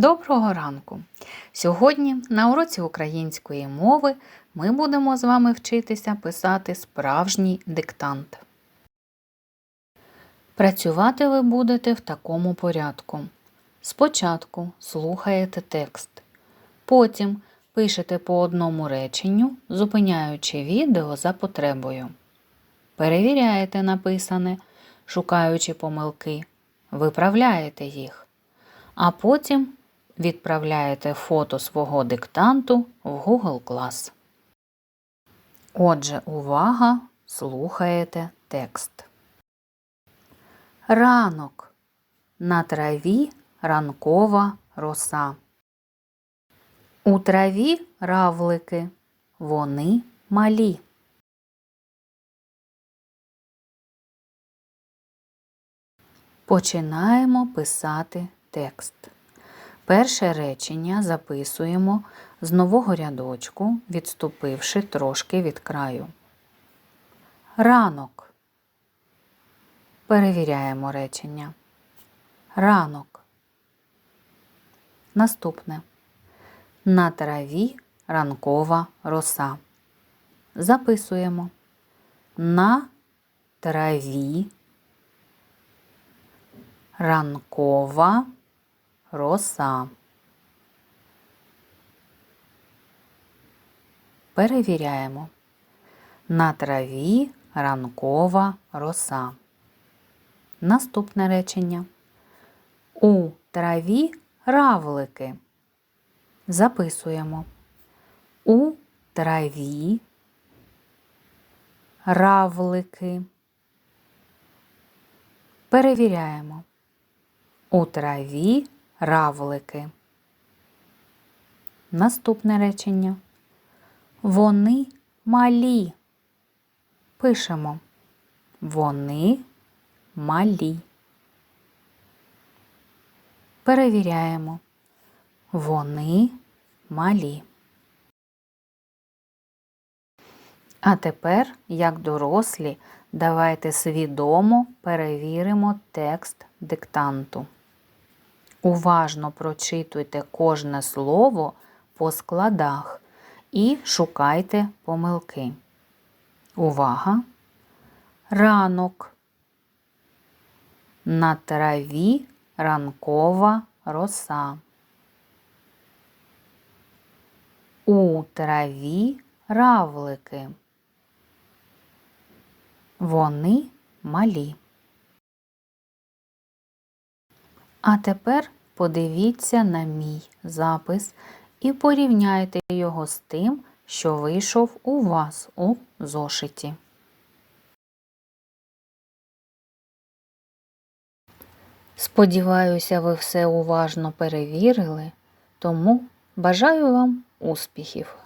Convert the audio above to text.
Доброго ранку! Сьогодні на уроці української мови ми будемо з вами вчитися писати справжній диктант. Працювати ви будете в такому порядку. Спочатку слухаєте текст, потім пишете по одному реченню, зупиняючи відео за потребою. Перевіряєте написане, шукаючи помилки, виправляєте їх а потім відправляєте фото свого диктанту в Google Class. Отже, увага, слухаєте текст. Ранок. На траві ранкова роса. У траві равлики. Вони малі. Починаємо писати текст. Перше речення записуємо з нового рядочку, відступивши трошки від краю. Ранок. Перевіряємо речення. Ранок. Наступне. На траві ранкова роса. Записуємо. На траві ранкова роса. Перевіряємо. На траві ранкова роса. Наступне речення. У траві равлики. Записуємо. У траві равлики. Перевіряємо. У траві равлики. Наступне речення. Вони малі. Пишемо. Вони малі. Перевіряємо. Вони малі. А тепер, як дорослі, давайте свідомо перевіримо текст диктанту. Уважно прочитуйте кожне слово по складах і шукайте помилки. Увага! Ранок. На траві ранкова роса. У траві равлики. Вони малі. А тепер подивіться на мій запис і порівняйте його з тим, що вийшов у вас у зошиті. Сподіваюся, ви все уважно перевірили, тому бажаю вам успіхів!